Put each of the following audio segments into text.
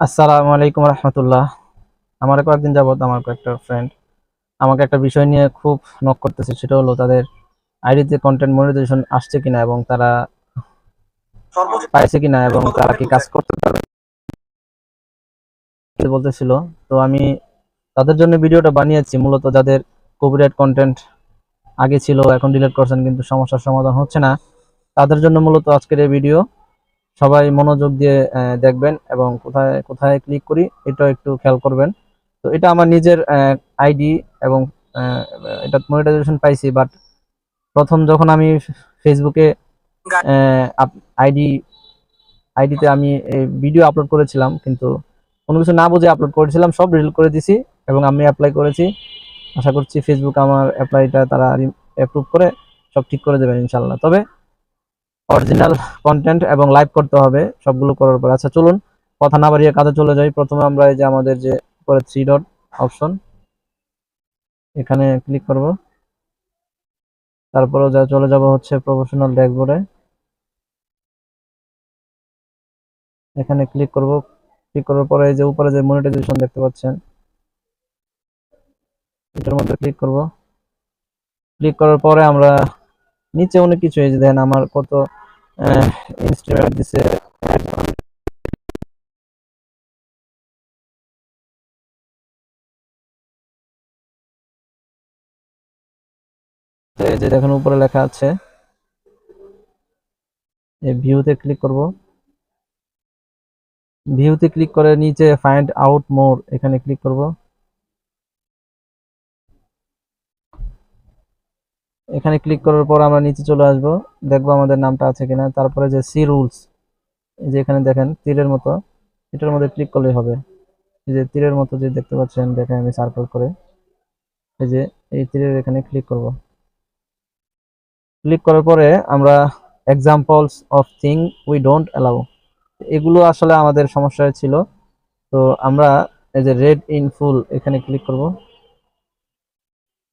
আসসালামু আলাইকুম রহমতুল্লাহ। আমার কয়েকদিন যাবত আমার কয়েকটা ফ্রেন্ড আমাকে একটা বিষয় নিয়ে খুব নক করতেছে সেটা হলো তাদের আইডিতে কন্টেন্ট মনিটাইজেশন আসছে কিনা এবং তারা পাইছে কিনা এবং তারা কি কাজ করতে পারবে? বলতেছিল। তো আমি তাদের জন্য ভিডিওটা বানিয়েছি মূলত যাদের কপিরাইট কন্টেন্ট আগে ছিল এখন ডিলিট করছেন কিন্তু সমস্যার সমাধান হচ্ছে না। তাদের জন্য মূলত আজকের এই ভিডিও সবাই মনোযোগ দিয়ে দেখবেন এবং কোথায় কোথায় ক্লিক করি এটা একটু খেয়াল করবেন। তো এটা আমার নিজের আইডি এবং এটা মনিটাইজেশন পাইছি বাট প্রথম যখন আমি ফেসবুকে আইডি আইডিতে আমি ভিডিও আপলোড করেছিলাম, কিন্তু কোনো কিছু না বুঝে আপলোড করেছিলাম, সব রিল করে দিছি এবং আমি অ্যাপ্লাই করেছি। আশা করছি ফেসবুক আমার অ্যাপ্লাইটা তারা অ্যাপ্রুভ করে, সব ঠিক করে দেবেন ইনশাল্লাহ তবে অরিজিনাল কন্টেন্ট এবং লাইভ করতে হবে, সবগুলো করার পর। আচ্ছা চলুন, কথা না বাড়িয়ে কাজে চলে যাই। প্রথমে আমরা এই যে আমাদের যে উপরে থ্রি ডট অপশন এখানে ক্লিক করব। তারপরে যা চলে যাব হচ্ছে প্রফেশনাল ড্যাশবোর্ডে এখানে ক্লিক করব। ক্লিক করার পরে এই যে উপরে যে মনিটাইজেশন দেখতে পাচ্ছেন, এটার মধ্যে ক্লিক করব। ক্লিক করার পরে আমরা নিচে অনেক কিছু, এই যে দেখেন আমার কত ইনস্ট্রুমেন্ট দিছে। যে দেখেন, উপরে লেখা আছে। ভিউতে ক্লিক করব। ভিউতে ক্লিক করে নিচে ফাইন্ড আউট মোর এখানে ক্লিক করব। এখানে ক্লিক করার পর আমরা নিচে চলে আসব। দেখব আমাদের নামটা আছে কিনা। তারপরে যে সি রুলস এই যে এখানে দেখেন, তীরের মতো। এটার মধ্যে ক্লিক করলেই হবে। এই যে তীরের মতো যে দেখতে পাচ্ছেন, দেখেন আমি সার্কেল করে। এই যে এই তীরের এখানে ক্লিক করব। ক্লিক করার পরে আমরা examples of thing we don't allow এগুলো আসলে আমাদের সমস্যা ছিল। তো আমরা এই যে রেড ইন ফুল এখানে ক্লিক করব।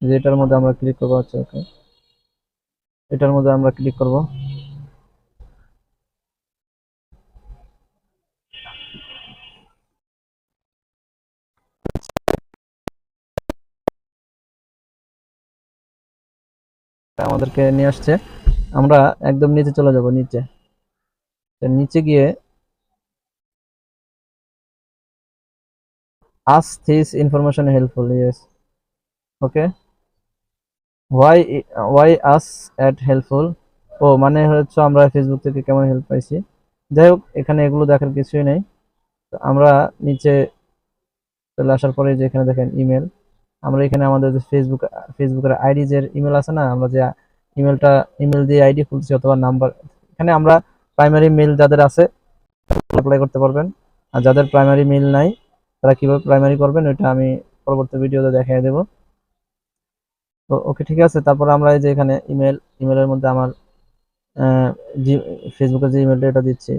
যে এটার মধ্যে আমরা ক্লিক করব আচ্ছা ওকে। এটার মধ্যে আমরা ক্লিক করব। আমাদেরকে নিয়ে আসছে। আমরা একদম নিচে চলে যাব, নিচে। নিচে গিয়ে us this information helpful yes okay why why us at helpful ও মানে হচ্ছে আমরা ফেসবুক থেকে কেমন হেল্প পাইছি? যাই হোক, এখানে এগুলো দেখার কিছুই নেই। আমরা নিচে চলে আসার পরে যে এখানে দেখেন ইমেল আমরা এখানে আমাদের যে ফেসবুক ফেসবুকের আইডি যে ইমেল আছে না, আমরা যে ইমেলটা ইমেল দিয়ে আইডি খুলছি অথবা নাম্বার এখানে আমরা প্রাইমারি মেল যাদের আছে অ্যাপ্লাই করতে পারবেন। আর যাদের প্রাইমারি মেল নাই, তারা কীভাবে প্রাইমারি করবেন, ওইটা আমি পরবর্তী ভিডিওতে দেখিয়ে দেব। তো ওকে ঠিক আছে, তারপর আমরা এই যে এখানে ইমেল ইমেলের মধ্যে আমার জি ফেসবুকের যে ইমেলটা এটা দিচ্ছি।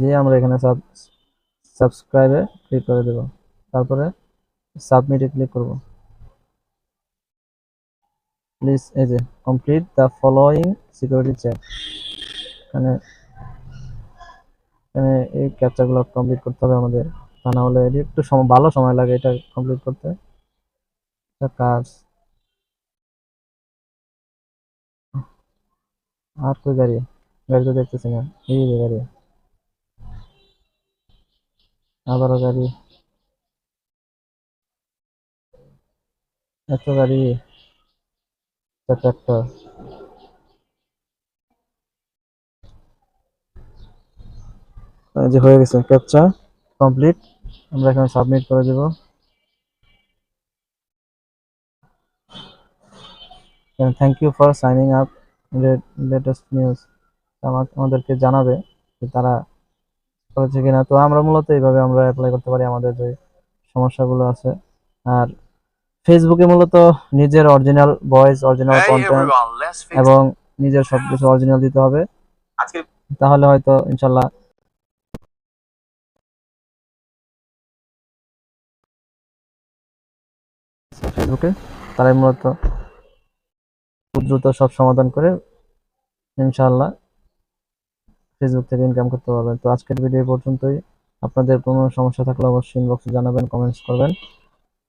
দিয়ে আমরা এখানে সাব সাবস্ক্রাইবে ক্লিক করে দেব। তারপরে সাবমিটে ক্লিক করব। প্লিজ এই যে complete the following security check এখানে এখানে এই ক্যাপচারগুলো কমপ্লিট করতে হবে আমাদের। তা না হলে একটু ভালো সময় লাগে এটা কমপ্লিট করতে। কাজ। আর কই গাড়ি গাড়ি তো দেখতেছি না। এই গাড়ি। আবারও গাড়ি। এত গাড়ি ট্রাক্টর যে হয়ে গেছে ক্যাপচা কমপ্লিট আমরা এখানে সাবমিট করে দেব। Thank you for signing up latest news আমাদেরকে জানাবে যে তারা করেছে কিনা। তো আমরা মূলত এইভাবে আমরা অ্যাপ্লাই করতে পারি। আমাদের যে সমস্যাগুলো আছে। আর ফেসবুকে মূলত নিজের অরিজিনাল ভয়েস অরিজিনাল কন্টেন্ট এবং নিজের সবকিছু অরিজিনাল দিতে হবে। তাহলে হয়তো ইনশাল্লাহ ফেসবুকে তারাই মূলত দ্রুত সব সমাধান করে ইনশাল্লাহ ফেসবুক থেকে ইনকাম করতে পারবেন। তো আজকের ভিডিও পর্যন্তই। আপনাদের কোনো সমস্যা থাকলে অবশ্যই ইনবক্সে জানাবেন কমেন্টস করবেন।